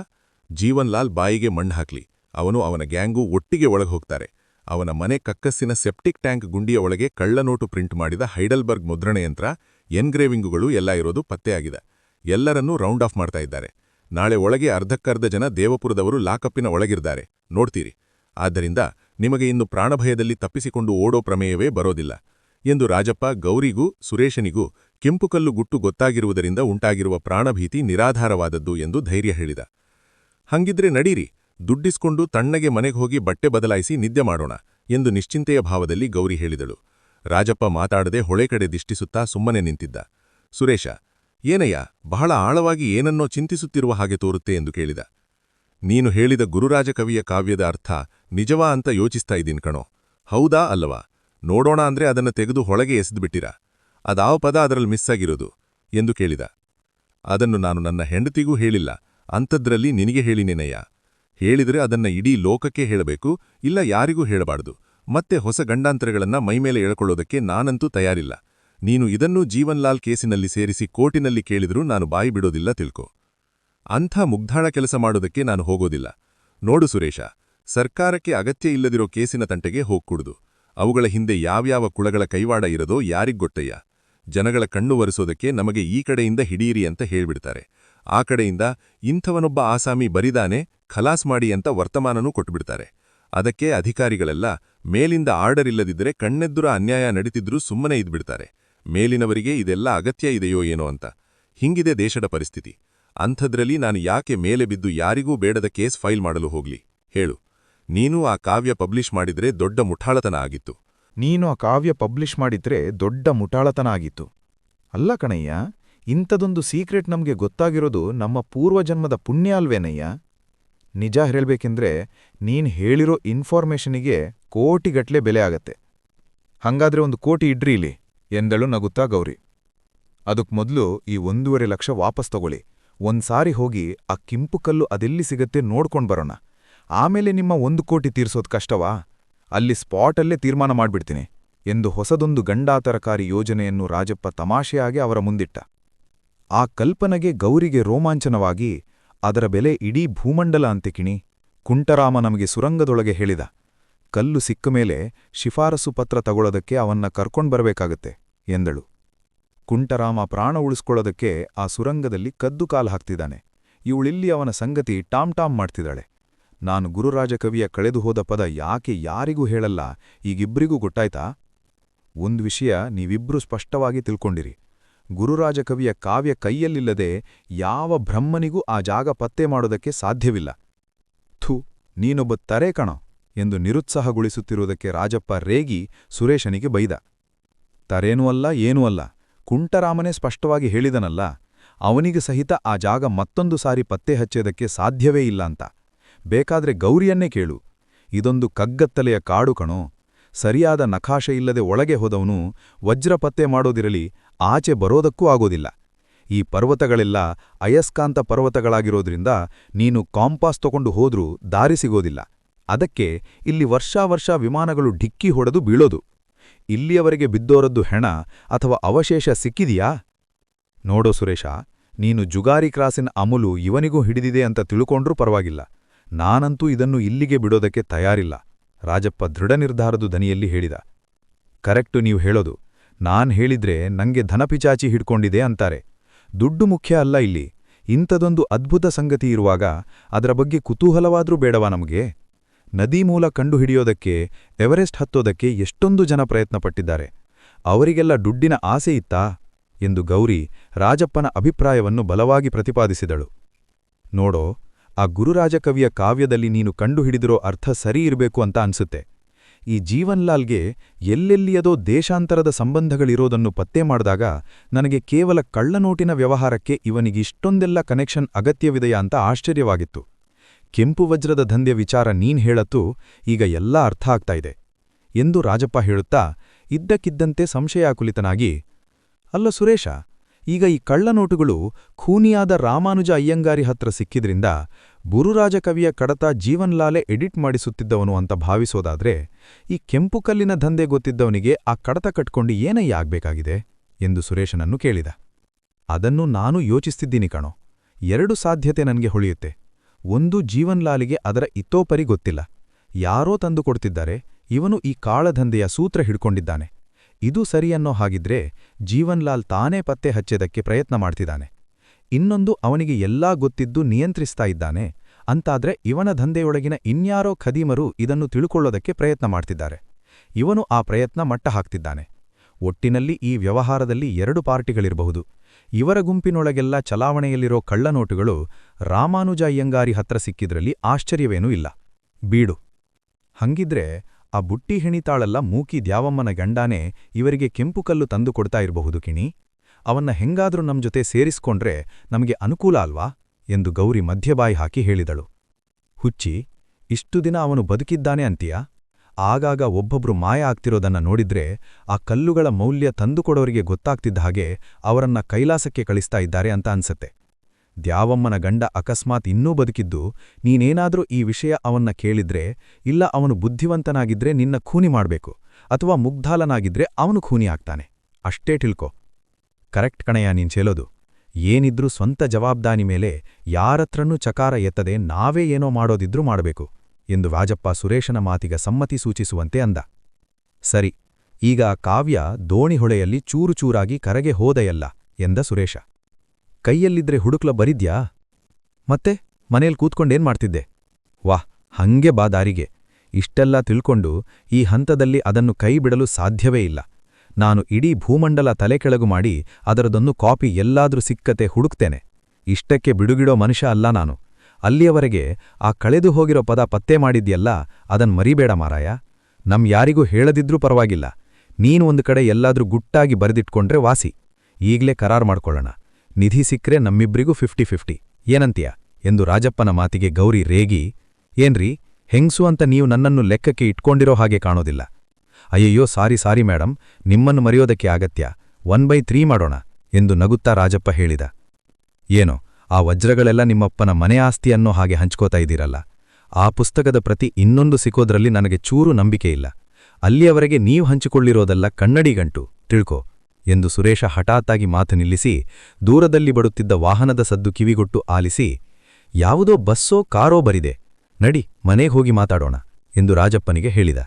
ಜೀವನ್ಲಾಲ್ ಬಾಯಿಗೆ ಮಣ್ಣು ಹಾಕ್ಲಿ. ಅವನು ಅವನ ಗ್ಯಾಂಗೂ ಒಟ್ಟಿಗೆ ಒಳಗೆ ಹೋಗ್ತಾರೆ. ಅವನ ಮನೆ ಕಕ್ಕಸ್ಸಿನ ಸೆಪ್ಟಿಕ್ ಟ್ಯಾಂಕ್ ಗುಂಡಿಯ ಒಳಗೆ ಕಳ್ಳನೋಟು ಪ್ರಿಂಟ್ ಮಾಡಿದ ಹೈಡಲ್ಬರ್ಗ್ ಮುದ್ರಣಯಂತ್ರ ಎನ್ಗ್ರೇವಿಂಗುಗಳು ಎಲ್ಲ ಇರೋದು ಪತ್ತೆಯಾಗಿದೆ ಎಲ್ಲರನ್ನೂ ರೌಂಡ್ ಆಫ್ ಮಾಡ್ತಾ ಇದ್ದಾರೆ. ನಾಳೆ ಒಳಗೆ ಅರ್ಧಕ್ಕರ್ಧ ಜನ ದೇವಪುರದವರು ಲಾಕಪ್ಪಿನ ಒಳಗಿರ್ತಾರೆ. ನೋಡ್ತೀರಿ. ಆದ್ದರಿಂದ ನಿಮಗೆ ಇನ್ನು ಪ್ರಾಣಭಯದಲ್ಲಿ ತಪ್ಪಿಸಿಕೊಂಡು ಓಡೋ ಪ್ರಮೇಯವೇ ಬರೋದಿಲ್ಲ. ಎಂದು ರಾಜಪ್ಪ ಗೌರಿಗೂ, ಸುರೇಶನಿಗೂ ಕೆಂಪುಕಲ್ಲು ಗುಟ್ಟು ಗೊತ್ತಾಗಿರುವುದರಿಂದ ಉಂಟಾಗಿರುವ ಪ್ರಾಣಭೀತಿ ನಿರಾಧಾರವಾದದ್ದು ಎಂದು ಧೈರ್ಯ ಹೇಳಿದ. ಹಂಗಿದ್ರೆ ನಡೀರಿ, ದುಡ್ಡಿಸ್ಕೊಂಡು ತಣ್ಣಗೆ ಮನೆಗೆ ಹೋಗಿ ಬಟ್ಟೆ ಬದಲಾಯಿಸಿ ನಿದ್ದೆ ಮಾಡೋಣ, ಎಂದು ನಿಶ್ಚಿಂತೆಯ ಭಾವದಲ್ಲಿ ಗೌರಿ ಹೇಳಿದಳು. ರಾಜಪ್ಪ ಮಾತಾಡದೆ ಹೊಳೆ ಕಡೆ ದಿಷ್ಟಿಸುತ್ತಾ ಸುಮ್ಮನೆ ನಿಂತಿದ್ದ. ಸುರೇಶ, ಏನಯ್ಯ, ಬಹಳ ಆಳವಾಗಿ ಏನನ್ನೋ ಚಿಂತಿಸುತ್ತಿರುವ ಹಾಗೆ ತೋರುತ್ತೆ ಎಂದು ಕೇಳಿದ. ನೀನು ಹೇಳಿದ ಗುರುರಾಜಕವಿಯ ಕಾವ್ಯದ ಅರ್ಥ ನಿಜವಾ ಅಂತ ಯೋಚಿಸ್ತಾ ಇದ್ದೀನ್ ಕಣೋ. ಹೌದಾ ಅಲ್ಲವಾ? ನೋಡೋಣ ಅಂದ್ರೆ ಅದನ್ನ ತೆಗೆದು ಹೊಳಗೆ ಎಸೆದ್ಬಿಟ್ಟಿರ. ಅದಾವ ಪದ ಅದರಲ್ಲಿ ಮಿಸ್ ಆಗಿರೋದು, ಎಂದು ಕೇಳಿದ. ಅದನ್ನು ನಾನು ನನ್ನ ಹೆಂಡತಿಗೂ ಹೇಳಿಲ್ಲ, ಅಂಥದ್ರಲ್ಲಿ ನಿನಗೆ ಹೇಳಿನೇನಯ್ಯ? ಹೇಳಿದ್ರೆ ಅದನ್ನ ಇಡೀ ಲೋಕಕ್ಕೆ ಹೇಳಬೇಕು, ಇಲ್ಲ ಯಾರಿಗೂ ಹೇಳಬಾರದು. ಮತ್ತೆ ಹೊಸ ಗಂಡಾಂತರಗಳನ್ನ ಮೈಮೇಲೆ ಎಳ್ಕೊಳ್ಳೋದಕ್ಕೆ ನಾನಂತೂ ತಯಾರಿಲ್ಲ. ನೀನು ಇದನ್ನೂ ಜೀವನ್ಲಾಲ್ ಕೇಸಿನಲ್ಲಿ ಸೇರಿಸಿ ಕೋರ್ಟಿನಲ್ಲಿ ಕೇಳಿದರೂ ನಾನು ಬಾಯಿ ಬಿಡೋದಿಲ್ಲ ತಿಳ್ಕೊ. ಅಂಥ ಮುಗ್ಧಾಳ ಕೆಲಸ ಮಾಡೋದಕ್ಕೆ ನಾನು ಹೋಗೋದಿಲ್ಲ. ನೋಡು ಸುರೇಶ, ಸರ್ಕಾರಕ್ಕೆ ಅಗತ್ಯ ಇಲ್ಲದಿರೋ ಕೇಸಿನ ತಂಟೆಗೆ ಹೋಗ್ಕೂಡುದು. ಅವುಗಳ ಹಿಂದೆ ಯಾವ್ಯಾವ ಕುಳಗಳ ಕೈವಾಡ ಇರೋದೋ ಯಾರಿಗೊಟ್ಟಯ್ಯ ಜನಗಳ ಕಣ್ಣು ಒರೆಸೋದಕ್ಕೆ ನಮಗೆ ಈ ಕಡೆಯಿಂದ ಹಿಡಿಯಿರಿ ಅಂತ ಹೇಳ್ಬಿಡ್ತಾರೆ. ಆ ಕಡೆಯಿಂದ ಇಂಥವನೊಬ್ಬ ಆಸಾಮಿ ಬರಿದಾನೆ, ಖಲಾಸ್ ಮಾಡಿ ಅಂತ ವರ್ತಮಾನನೂ ಕೊಟ್ಬಿಡ್ತಾರೆ. ಅದಕ್ಕೆ ಅಧಿಕಾರಿಗಳೆಲ್ಲ ಮೇಲಿಂದ ಆರ್ಡರ್ ಇಲ್ಲದಿದ್ದರೆ ಕಣ್ಣೆದ್ದುರ ಅನ್ಯಾಯ ನಡೀತಿದ್ರೂ ಸುಮ್ಮನೆ ಇದ್ಬಿಡ್ತಾರೆ. ಮೇಲಿನವರಿಗೆ ಇದೆಲ್ಲ ಅಗತ್ಯ ಇದೆಯೋ ಏನೋ ಅಂತ. ಹಿಂಗಿದೆ ದೇಶದ ಪರಿಸ್ಥಿತಿ. ಅಂಥದ್ರಲ್ಲಿ ನಾನು ಯಾಕೆ ಮೇಲೆ ಬಿದ್ದು ಯಾರಿಗೂ ಬೇಡದ ಕೇಸ್ ಫೈಲ್ ಮಾಡಲು ಹೋಗ್ಲಿ? ಹೇಳು. ನೀನೂ ಆ ಕಾವ್ಯ ಪಬ್ಲಿಷ್ ಮಾಡಿದ್ರೆ ದೊಡ್ಡ ಮುಠಾಳತನ ಆಗಿತ್ತು. ನೀನು ಆ ಕಾವ್ಯ ಪಬ್ಲಿಷ್ ಮಾಡಿದ್ರೆ ದೊಡ್ಡ ಮುಠಾಳತನ ಆಗಿತ್ತು. ಅಲ್ಲ ಕಣಯ್ಯ, ಇಂಥದೊಂದು ಸೀಕ್ರೆಟ್ ನಮಗೆ ಗೊತ್ತಾಗಿರೋದು ನಮ್ಮ ಪೂರ್ವಜನ್ಮದ ಪುಣ್ಯ ಅಲ್ವೇನಯ್ಯ? ನಿಜ ಹೇಳಬೇಕೆಂದ್ರೆ ನೀನ್ ಹೇಳಿರೋ ಇನ್ಫಾರ್ಮೇಷನಿಗೆ ಕೋಟಿಗಟ್ಲೆ ಬೆಲೆ ಆಗತ್ತೆ. ಹಂಗಾದ್ರೆ ಒಂದು ಕೋಟಿ ಇಡ್ರಿ ಇಲ್ಲಿ, ಎಂದಳು ನಗುತ್ತಾ ಗೌರಿ. ಅದಕ್ಕೆ ಮೊದಲು ಈ ಒಂದೂವರೆ ಲಕ್ಷ ವಾಪಸ್ ತಗೊಳ್ಳಿ. ಒಂದ್ಸಾರಿ ಹೋಗಿ ಆ ಕೆಂಪು ಕಲ್ಲು ಅದೆಲ್ಲಿ ಸಿಗತ್ತೆ ನೋಡ್ಕೊಂಡ್ ಬರೋಣ. ಆಮೇಲೆ ನಿಮ್ಮ ಒಂದು ಕೋಟಿ ತೀರ್ಸೋದ್ ಕಷ್ಟವಾ? ಅಲ್ಲಿ ಸ್ಪಾಟಲ್ಲೇ ತೀರ್ಮಾನ ಮಾಡ್ಬಿಡ್ತೀನಿ ಎಂದು ಹೊಸದೊಂದು ಗಂಡಾತರಕಾರಿ ಯೋಜನೆಯನ್ನು ರಾಜಪ್ಪ ತಮಾಷೆಯಾಗಿ ಅವರ ಮುಂದಿಟ್ಟ. ಆ ಕಲ್ಪನೆಗೆ ಗೌರಿಗೆ ರೋಮಾಂಚನವಾಗಿ, ಅದರ ಬೆಲೆ ಇಡೀ ಭೂಮಂಡಲ ಅಂತೆ ಕಿಣಿ, ಕುಂಟರಾಮ ನಮಗೆ ಸುರಂಗದೊಳಗೆ ಹೇಳಿದ. ಕಲ್ಲು ಸಿಕ್ಕ ಮೇಲೆ ಶಿಫಾರಸು ಪತ್ರ ತಗೊಳ್ಳೋದಕ್ಕೆ ಅವನ್ನ ಕರ್ಕೊಂಡ್ಬರ್ಬೇಕಾಗತ್ತೆ ಎಂದಳು. ಕುಂಟರಾಮ ಪ್ರಾಣ ಉಳಿಸ್ಕೊಳ್ಳೋದಕ್ಕೆ ಆ ಸುರಂಗದಲ್ಲಿ ಕದ್ದು ಕಾಲು ಹಾಕ್ತಿದ್ದಾನೆ. ಇವಳಿಲ್ಲಿ ಅವನ ಸಂಗತಿ ಟಾಮ್ ಟಾಮ್ ಮಾಡ್ತಿದ್ದಾಳೆ. ನಾನು ಗುರುರಾಜಕವಿಯ ಕಳೆದು ಹೋದ ಪದ ಯಾಕೆ ಯಾರಿಗೂ ಹೇಳಲ್ಲ, ಈಗಿಬ್ರಿಗೂ ಗೊತ್ತಾಯ್ತಾ? ಒಂದ್ ವಿಷಯ ನೀವಿಬ್ರೂ ಸ್ಪಷ್ಟವಾಗಿ ತಿಳ್ಕೊಂಡಿರಿ. ಗುರುರಾಜಕವಿಯ ಕಾವ್ಯ ಕೈಯಲ್ಲಿಲ್ಲದೆ ಯಾವ ಬ್ರಹ್ಮನಿಗೂ ಆ ಜಾಗ ಪತ್ತೆ ಮಾಡೋದಕ್ಕೆ ಸಾಧ್ಯವಿಲ್ಲ. ಥು, ನೀನೊಬ್ಬ ತರೆ ಕಣೋ ಎಂದು ನಿರುತ್ಸಾಹಗೊಳಿಸುತ್ತಿರುವುದಕ್ಕೆ ರಾಜಪ್ಪ ರೇಗಿ ಸುರೇಶನಿಗೆ ಬೈದ. ತರೇನೂ ಅಲ್ಲ, ಏನೂ ಅಲ್ಲ, ಕುಂಟರಾಮನೇ ಸ್ಪಷ್ಟವಾಗಿ ಹೇಳಿದನಲ್ಲ, ಅವನಿಗೆ ಸಹಿತ ಆ ಜಾಗ ಮತ್ತೊಂದು ಸಾರಿ ಪತ್ತೆ ಹಚ್ಚೋದಕ್ಕೆ ಸಾಧ್ಯವೇ ಇಲ್ಲ ಅಂತ. ಬೇಕಾದ್ರೆ ಗೌರಿಯನ್ನೇ ಕೇಳು. ಇದೊಂದು ಕಗ್ಗತ್ತಲೆಯ ಕಾಡು ಕಣೋ. ಸರಿಯಾದ ನಕಾಶೆ ಇಲ್ಲದೆ ಒಳಗೆ ಹೋದವನು ವಜ್ರಪತ್ತೆ ಮಾಡೋದಿರಲಿ, ಆಚೆ ಬರೋದಕ್ಕೂ ಆಗೋದಿಲ್ಲ. ಈ ಪರ್ವತಗಳೆಲ್ಲ ಅಯಸ್ಕಾಂತ ಪರ್ವತಗಳಾಗಿರೋದ್ರಿಂದ ನೀನು ಕಾಂಪಾಸ್ ತಗೊಂಡು ಹೋದ್ರೂ ದಾರಿ ಸಿಗೋದಿಲ್ಲ. ಅದಕ್ಕೆ ಇಲ್ಲಿ ವರ್ಷಾವರ್ಷ ವಿಮಾನಗಳು ಢಿಕ್ಕಿ ಹೊಡೆದು ಬೀಳೋದು. ಇಲ್ಲಿಯವರೆಗೆ ಬಿದ್ದೋರದ್ದು ಹೆಣ ಅಥವಾ ಅವಶೇಷ ಸಿಕ್ಕಿದೆಯಾ? ನೋಡೋ ಸುರೇಶ, ನೀನು ಜುಗಾರಿ ಕ್ರಾಸಿನ ಅಮುಲು ಇವನಿಗೂ ಹಿಡಿದಿದೆ ಅಂತ ತಿಳ್ಕೊಂಡ್ರೂ ಪರವಾಗಿಲ್ಲ. ನಾನಂತೂ ಇದನ್ನು ಇಲ್ಲಿಗೆ ಬಿಡೋದಕ್ಕೆ ತಯಾರಿಲ್ಲ. ರಾಜಪ್ಪ ದೃಢ ನಿರ್ಧಾರದ ದನಿಯಲ್ಲಿ ಹೇಳಿದ, ಕರೆಕ್ಟು ನೀವು ಹೇಳೋದು. ನಾನ್ ಹೇಳಿದ್ರೆ ನಂಗೆ ಧನಪಿಚಾಚಿ ಹಿಡ್ಕೊಂಡಿದೆ ಅಂತಾರೆ. ದುಡ್ಡು ಮುಖ್ಯ ಅಲ್ಲ ಇಲ್ಲಿ. ಇಂಥದೊಂದು ಅದ್ಭುತ ಸಂಗತಿ ಇರುವಾಗ ಅದರ ಬಗ್ಗೆ ಕುತೂಹಲವಾದ್ರೂ ಬೇಡವಾ ನಮಗೆ? ನದಿ ಮೂಲ ಕಂಡುಹಿಡಿಯೋದಕ್ಕೆ, ಎವರೆಸ್ಟ್ ಹತ್ತೋದಕ್ಕೆ ಎಷ್ಟೊಂದು ಜನ ಪ್ರಯತ್ನಪಟ್ಟಿದ್ದಾರೆ. ಅವರಿಗೆಲ್ಲ ದುಡ್ಡಿನ ಆಸೆ ಇತ್ತಾ? ಎಂದು ಗೌರಿ ರಾಜಪ್ಪನ ಅಭಿಪ್ರಾಯವನ್ನು ಬಲವಾಗಿ ಪ್ರತಿಪಾದಿಸಿದಳು. ನೋಡೋ ಆ ಗುರುರಾಜಕವಿಯ ಕಾವ್ಯದಲ್ಲಿ ನೀನು ಕಂಡುಹಿಡಿದಿರೋ ಅರ್ಥ ಸರಿ ಇರಬೇಕು ಅಂತ ಅನ್ಸುತ್ತೆ. ಈ ಜೀವನ್ಲಾಲ್ಗೆ ಎಲ್ಲೆಲ್ಲಿಯದೋ ದೇಶಾಂತರದ ಸಂಬಂಧಗಳಿರೋದನ್ನು ಪತ್ತೆ ಮಾಡಿದಾಗ ನನಗೆ ಕೇವಲ ಕಳ್ಳನೋಟಿನ ವ್ಯವಹಾರಕ್ಕೆ ಇವನಿಗಿಷ್ಟೊಂದೆಲ್ಲ ಕನೆಕ್ಷನ್ ಅಗತ್ಯವಿದೆಯಾ ಅಂತ ಆಶ್ಚರ್ಯವಾಗಿತ್ತು. ಕೆಂಪು ವಜ್ರದ ದಂಧೆ ವಿಚಾರ ನೀನ್ ಹೇಳತ್ತು ಈಗ ಎಲ್ಲ ಅರ್ಥ ಆಗ್ತಾ ಇದೆ. ಎಂದು ರಾಜಪ್ಪ ಹೇಳುತ್ತಾ ಇದ್ದಕ್ಕಿದ್ದಂತೆ ಸಂಶಯಾಕುಲಿತನಾಗಿ, ಅಲ್ಲ ಸುರೇಶ, ಈಗ ಈ ಕಳ್ಳನೋಟುಗಳು ಖೂನಿಯಾದ ರಾಮಾನುಜ ಅಯ್ಯಂಗಾರಿ ಹತ್ರ ಸಿಕ್ಕಿದ್ರಿಂದ ಬುರುರಾಜ ಕವಿಯ ಕಡತ ಜೀವನ್ಲಾಲೆ ಎಡಿಟ್ ಮಾಡಿಸುತ್ತಿದ್ದವನು ಅಂತ ಭಾವಿಸೋದಾದ್ರೆ, ಈ ಕೆಂಪು ಕಲ್ಲಿನ ದಂಧೆ ಗೊತ್ತಿದ್ದವನಿಗೆ ಆ ಕಡತ ಕಟ್ಕೊಂಡು ಏನಯ್ಯ ಆಗ್ಬೇಕಾಗಿದೆ ಎಂದು ಸುರೇಶನನ್ನು ಕೇಳಿದ. ಅದನ್ನು ನಾನು ಯೋಚಿಸ್ತಿದ್ದೀನಿ ಕಣೋ. ಎರಡು ಸಾಧ್ಯತೆ ನನಗೆ ಹೊಳೆಯುತ್ತೆ. ಒಂದು ಜೀವನ್ಲಾಲಿಗೆ ಅದರ ಇತೋಪರಿ ಗೊತ್ತಿಲ್ಲ. ಯಾರೋ ತಂದು ಕೊಡ್ತಿದ್ದಾರೆ, ಇವನು ಈ ಕಾಳಧಂಧೆಯ ಸೂತ್ರ ಹಿಡ್ಕೊಂಡಿದ್ದಾನೆ. ಇದು ಸರಿಯನ್ನೋ ಹಾಗಿದ್ರೆ ಜೀವನ್ಲಾಲ್ ತಾನೇ ಪತ್ತೆ ಹಚ್ಚೆದಕ್ಕೆ ಪ್ರಯತ್ನ ಮಾಡ್ತಿದ್ದಾನೆ. ಇನ್ನೊಂದು ಅವನಿಗೆ ಎಲ್ಲಾ ಗೊತ್ತಿದ್ದು ನಿಯಂತ್ರಿಸ್ತಾ ಇದ್ದಾನೆ, ಅಂತಾದ್ರೆ ಇವನ ದಂಧೆಯೊಳಗಿನ ಇನ್ಯಾರೋ ಖದೀಮರು ಇದನ್ನು ತಿಳುಕೊಳ್ಳೋದಕ್ಕೆ ಪ್ರಯತ್ನ ಮಾಡ್ತಿದ್ದಾರೆ. ಇವನು ಆ ಪ್ರಯತ್ನ ಮಟ್ಟ ಹಾಕ್ತಿದ್ದಾನೆ. ಒಟ್ಟಿನಲ್ಲಿ ಈ ವ್ಯವಹಾರದಲ್ಲಿ ಎರಡು ಪಾರ್ಟಿಗಳಿರಬಹುದು. ಇವರ ಗುಂಪಿನೊಳಗೆಲ್ಲ ಚಲಾವಣೆಯಲ್ಲಿರೋ ಕಳ್ಳನೋಟುಗಳು ರಾಮಾನುಜ ಅಯ್ಯಂಗಾರಿ ಹತ್ರ ಸಿಕ್ಕಿದ್ರಲ್ಲಿ ಆಶ್ಚರ್ಯವೇನೂ ಇಲ್ಲ. ಬೀಡು. ಹಂಗಿದ್ರೆ ಆ ಬುಟ್ಟಿ ಹೆಣಿತಾಳಲ್ಲ ಮೂಕಿ ದ್ಯಾವಮ್ಮನ ಗಂಡಾನೇ ಇವರಿಗೆ ಕೆಂಪುಕಲ್ಲು ತಂದು ಕೊಡ್ತಾ ಇರಬಹುದು ಕಿಣಿ. ಅವನ್ನ ಹೆಂಗಾದ್ರೂ ನಮ್ ಜೊತೆ ಸೇರಿಸ್ಕೊಂಡ್ರೆ ನಮಗೆ ಅನುಕೂಲ ಅಲ್ವಾ? ಎಂದು ಗೌರಿ ಮಧ್ಯಬಾಯಿ ಹಾಕಿ ಹೇಳಿದಳು. ಹುಚ್ಚಿ, ಇಷ್ಟು ದಿನ ಅವನು ಬದುಕಿದ್ದಾನೆ ಅಂತೀಯಾ? ಆಗಾಗ ಒಬ್ಬೊಬ್ರು ಮಾಯ ಆಗ್ತಿರೋದನ್ನ ನೋಡಿದ್ರೆ ಆ ಕಲ್ಲುಗಳ ಮೌಲ್ಯ ತಂದುಕೊಡೋರಿಗೆ ಗೊತ್ತಾಗ್ತಿದ್ದ ಹಾಗೆ ಅವರನ್ನ ಕೈಲಾಸಕ್ಕೆ ಕಳಿಸ್ತಾ ಇದ್ದಾರೆ ಅಂತ ಅನ್ಸತ್ತೆ. ದ್ಯಾವಮ್ಮನ ಗಂಡ ಅಕಸ್ಮಾತ್ ಇನ್ನೂ ಬದುಕಿದ್ದು ನೀನೇನಾದ್ರೂ ಈ ವಿಷಯ ಅವನ್ನ ಕೇಳಿದ್ರೆ, ಇಲ್ಲ ಅವನು ಬುದ್ಧಿವಂತನಾಗಿದ್ರೆ ನಿನ್ನ ಖೂನಿ ಮಾಡಬೇಕು, ಅಥವಾ ಮುಗ್ಧಾಲನಾಗಿದ್ರೆ ಅವನು ಖೂನಿ ಆಗ್ತಾನೆ. ಅಷ್ಟೇ ತಿಳ್ಕೊ ಕರೆಕ್ಟ್ ಕಣೆಯ ನೀನ್ ಚೆಲ್ಲೋದು ಏನಿದ್ರೂ ಸ್ವಂತ ಜವಾಬ್ದಾರಿ ಮೇಲೆ ಯಾರತ್ರನೂ ಚಕಾರ ಎತ್ತದೆ ನಾವೇ ಏನೋ ಮಾಡೋದಿದ್ರೂ ಮಾಡಬೇಕು ಎಂದು ವಾಜಪ್ಪ ಸುರೇಶನ ಮಾತಿಗ ಸಮ್ಮತಿ ಸೂಚಿಸುವಂತೆ ಅಂದ. ಸರಿ, ಈಗ ಕಾವ್ಯ ದೋಣಿಹೊಳೆಯಲ್ಲಿ ಚೂರುಚೂರಾಗಿ ಕರಗೆ ಹೋದೆಯಲ್ಲ ಎಂದ ಸುರೇಶ. ಕೈಯಲ್ಲಿದ್ರೆ ಹುಡುಕ್ಲ ಬರಿದ್ಯಾ? ಮತ್ತೆ ಮನೇಲಿ ಕೂತ್ಕೊಂಡೇನ್ ಮಾಡ್ತಿದ್ದೆ? ವಾಹ್, ಹಂಗೆ ಬಾ ದಾರಿಗೆ. ಇಷ್ಟೆಲ್ಲ ತಿಳ್ಕೊಂಡು ಈ ಹಂತದಲ್ಲಿ ಅದನ್ನು ಕೈ ಬಿಡಲು ಸಾಧ್ಯವೇ ಇಲ್ಲ. ನಾನು ಇಡೀ ಭೂಮಂಡಲ ತಲೆಕೆಳಗು ಮಾಡಿ ಅದರದೊಂದು ಕಾಪಿ ಎಲ್ಲಾದ್ರೂ ಸಿಕ್ಕತೆ ಹುಡುಕ್ತೇನೆ. ಇಷ್ಟಕ್ಕೆ ಬಿಡುಗಿಡೋ ಮನುಷ್ಯ ಅಲ್ಲ ನಾನು. ಅಲ್ಲಿಯವರೆಗೆ ಆ ಕಳೆದು ಹೋಗಿರೋ ಪದ ಪತ್ತೆ ಮಾಡಿದ್ಯಲ್ಲ, ಅದನ್ ಮರಿಬೇಡ ಮಾರಾಯ. ನಮ್ ಯಾರಿಗೂ ಹೇಳದಿದ್ರೂ ಪರವಾಗಿಲ್ಲ. ನೀನು ಒಂದು ಕಡೆ ಎಲ್ಲಾದ್ರೂ ಗುಟ್ಟಾಗಿ ಬರೆದಿಟ್ಕೊಂಡ್ರೆ ವಾಸಿ. ಈಗ್ಲೇ ಕರಾರ್ ಮಾಡ್ಕೊಳ್ಳೋಣ. ನಿಧಿ ಸಿಕ್ಕರೆ ನಮ್ಮಿಬ್ರಿಗೂ ಫಿಫ್ಟಿ ಫಿಫ್ಟಿ. ಏನಂತೀಯ? ಎಂದು ರಾಜಪ್ಪನ ಮಾತಿಗೆ ಗೌರಿ ರೇಗಿ, ಏನ್ರಿ? ಹೆಂಗ್ಸು ಅಂತ ನೀವು ನನ್ನನ್ನು ಲೆಕ್ಕಕ್ಕೆ ಇಟ್ಕೊಂಡಿರೋ ಹಾಗೆ ಕಾಣೋದಿಲ್ಲ. ಅಯ್ಯಯ್ಯೋ, ಸಾರಿ ಸಾರಿ ಮೇಡಂ, ನಿಮ್ಮನ್ನು ಮರೆಯೋದಕ್ಕೆ ಅಗತ್ಯ ಒನ್ ಬೈ ತ್ರೀ ಮಾಡೋಣ ಎಂದು ನಗುತ್ತಾ ರಾಜಪ್ಪ ಹೇಳಿದ. ಏನೋ, ಆ ವಜ್ರಗಳೆಲ್ಲ ನಿಮ್ಮಪ್ಪನ ಮನೆ ಆಸ್ತಿ ಅನ್ನೋ ಹಾಗೆ ಹಂಚ್ಕೋತಾ ಇದ್ದೀರಲ್ಲ? ಆ ಪುಸ್ತಕದ ಪ್ರತಿ ಇನ್ನೊಂದು ಸಿಕ್ಕೋದ್ರಲ್ಲಿ ನನಗೆ ಚೂರು ನಂಬಿಕೆ ಇಲ್ಲ. ಅಲ್ಲಿಯವರೆಗೆ ನೀವು ಹಂಚಿಕೊಳ್ಳಿರೋದೆಲ್ಲ ಕನ್ನಡಿಗಂಟು ತಿಳ್ಕೊ ಎಂದು ಸುರೇಶ ಹಠಾತ್ತಾಗಿ ಮಾತು ನಿಲ್ಲಿಸಿ, ದೂರದಲ್ಲಿ ಬಡುತ್ತಿದ್ದ ವಾಹನದ ಸದ್ದು ಕಿವಿಗೊಟ್ಟು ಆಲಿಸಿ, ಯಾವುದೋ ಬಸ್ಸೋ, ಕಾರೋ ಬರಿದೆ. ನಡಿ, ಮನೆಗೆ ಹೋಗಿ ಮಾತಾಡೋಣ ಎಂದು ರಾಜಪ್ಪನಿಗೆ ಹೇಳಿದ.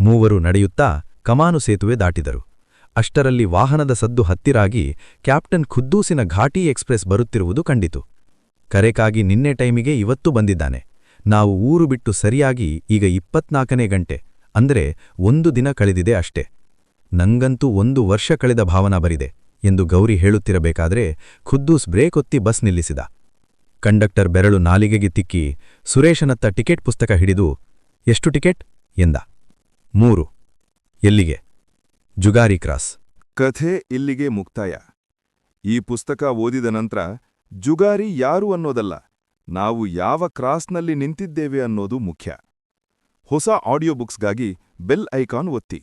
ಮೂವರು ನಡೆಯುತ್ತಾ ಕಮಾನು ಸೇತುವೆ ದಾಟಿದರು. ಅಷ್ಟರಲ್ಲಿ ವಾಹನದ ಸದ್ದು ಹತ್ತಿರಾಗಿ ಕ್ಯಾಪ್ಟನ್ ಖುದ್ದೂಸಿನ ಘಾಟಿ ಎಕ್ಸ್‌ಪ್ರೆಸ್ ಬರುತ್ತಿರುವುದು ಕಂಡಿತು. ಕರೆಕಾಗಿ ನಿನ್ನೆ ಟೈಮಿಗೆ ಇವತ್ತು ಬಂದಿದ್ದಾನೆ. ನಾವು ಊರು ಬಿಟ್ಟು ಸರಿಯಾಗಿ ಈಗ ಇಪ್ಪತ್ನಾಲ್ಕನೇ ಗಂಟೆ, ಅಂದರೆ ಒಂದು ದಿನ ಕಳೆದಿದೆ ಅಷ್ಟೇ. ನಂಗಂತೂ ಒಂದು ವರ್ಷ ಕಳೆದ ಭಾವನಾ ಬರಿದೆ, ಎಂದು ಗೌರಿ ಹೇಳುತ್ತಿರಬೇಕಾದ್ರೆ ಖುದ್ದೂಸ್ ಬ್ರೇಕ್ ಒತ್ತಿ ಬಸ್ ನಿಲ್ಲಿಸಿದ. ಕಂಡಕ್ಟರ್ ಬೆರಳು ನಾಲಿಗೆಗೆ ತಿಕ್ಕಿ ಸುರೇಶನತ್ತ ಟಿಕೆಟ್ ಪುಸ್ತಕ ಹಿಡಿದು, ಎಷ್ಟು ಟಿಕೆಟ್? ಎಂದ. ಮೂರು. ಎಲ್ಲಿಗೆ? ಜುಗಾರಿ ಕ್ರಾಸ್. ಕಥೆ ಇಲ್ಲಿಗೆ ಮುಕ್ತಾಯ. ಈ ಪುಸ್ತಕ ಓದಿದ ನಂತರ ಜುಗಾರಿ ಯಾರು ಅನ್ನೋದಲ್ಲ, ನಾವು ಯಾವ ಕ್ರಾಸ್ನಲ್ಲಿ ನಿಂತಿದ್ದೇವೆ ಅನ್ನೋದು ಮುಖ್ಯ. ಹೊಸ ಆಡಿಯೋ ಬುಕ್ಸ್ಗಾಗಿ ಬೆಲ್ ಐಕಾನ್ ಒತ್ತಿ.